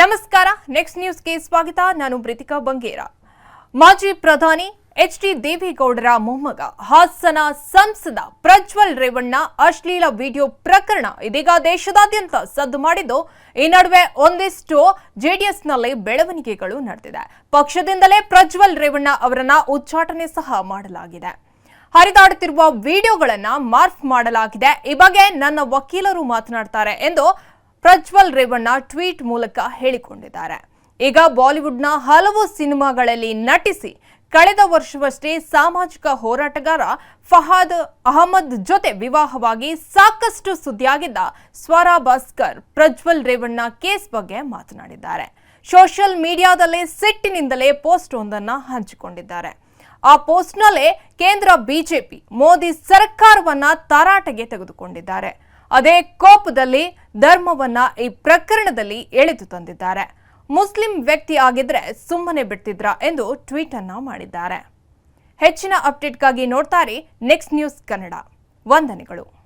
ನಮಸ್ಕಾರ. ನೆಕ್ಸ್ಟ್ ನ್ಯೂಸ್ಗೆ ಸ್ವಾಗತ. ನಾನು ಪ್ರೀತಿಕಾ ಬಂಗೇರ. ಮಾಜಿ ಪ್ರಧಾನಿ ಎಚ್ ಡಿ ದೇವೇಗೌಡರ ಮೊಮ್ಮಗ, ಹಾಸನ ಸಂಸದ ಪ್ರಜ್ವಲ್ ರೇವಣ್ಣ ಅಶ್ಲೀಲ ವಿಡಿಯೋ ಪ್ರಕರಣ ಇದೀಗ ದೇಶದಾದ್ಯಂತ ಸದ್ದು ಮಾಡಿದ್ದು, ಈ ನಡುವೆ ಒಂದಿಷ್ಟು ಜೆಡಿಎಸ್ನಲ್ಲಿ ಬೆಳವಣಿಗೆಗಳು ನಡೆದಿದೆ. ಪಕ್ಷದಿಂದಲೇ ಪ್ರಜ್ವಲ್ ರೇವಣ್ಣ ಅವರನ್ನ ಉಚ್ಚಾಟನೆ ಸಹ ಮಾಡಲಾಗಿದೆ. ಹರಿದಾಡುತ್ತಿರುವ ವಿಡಿಯೋಗಳನ್ನ ಮಾರ್ಫ್ ಮಾಡಲಾಗಿದೆ. ಈ ಬಗ್ಗೆ ನನ್ನ ವಕೀಲರು ಮಾತನಾಡ್ತಾರೆ ಎಂದು ಪ್ರಜ್ವಲ್ ರೇವಣ್ಣ ಟ್ವೀಟ್ ಮೂಲಕ ಹೇಳಿಕೊಂಡಿದ್ದಾರೆ. ಈಗ ಬಾಲಿವುಡ್ನ ಹಲವು ಸಿನಿಮಾಗಳಲ್ಲಿ ನಟಿಸಿ ಕಳೆದ ವರ್ಷವಷ್ಟೇ ಸಾಮಾಜಿಕ ಹೋರಾಟಗಾರ ಫಹಾದ್ ಅಹಮದ್ ಜೊತೆ ವಿವಾಹವಾಗಿ ಸಾಕಷ್ಟು ಸುದ್ದಿಯಾಗಿದ್ದ ಸ್ವರಾ ಭಾಸ್ಕರ್ ಪ್ರಜ್ವಲ್ ರೇವಣ್ಣ ಕೇಸ್ ಬಗ್ಗೆ ಮಾತನಾಡಿದ್ದಾರೆ. ಸೋಷಿಯಲ್ ಮೀಡಿಯಾದಲ್ಲೇ ಸಿಟ್ಟಿನಿಂದಲೇ ಪೋಸ್ಟ್ ಒಂದನ್ನ ಹಂಚಿಕೊಂಡಿದ್ದಾರೆ. ಆ ಪೋಸ್ಟ್ನಲ್ಲೇ ಕೇಂದ್ರ ಬಿಜೆಪಿ, ಮೋದಿ ಸರ್ಕಾರವನ್ನ ತರಾಟೆಗೆ ತೆಗೆದುಕೊಂಡಿದ್ದಾರೆ. ಅದೇ ಕೋಪದಲ್ಲಿ ಧರ್ಮವನ್ನ ಈ ಪ್ರಕರಣದಲ್ಲಿ ಎಳೆದು ತಂದಿದ್ದಾರೆ. ಮುಸ್ಲಿಂ ವ್ಯಕ್ತಿ ಆಗಿದ್ರೆ ಸುಮ್ಮನೆ ಬಿಡ್ತಿದ್ರ ಎಂದು ಟ್ವೀಟ್ ಅನ್ನ ಮಾಡಿದ್ದಾರೆ. ಹೆಚ್ಚಿನ ಅಪ್ಡೇಟ್ಗಾಗಿ ನೋಡ್ತಾರೆ ನೆಕ್ಸ್ಟ್ ನ್ಯೂಸ್ ಕನ್ನಡ. ವಂದನೆಗಳು.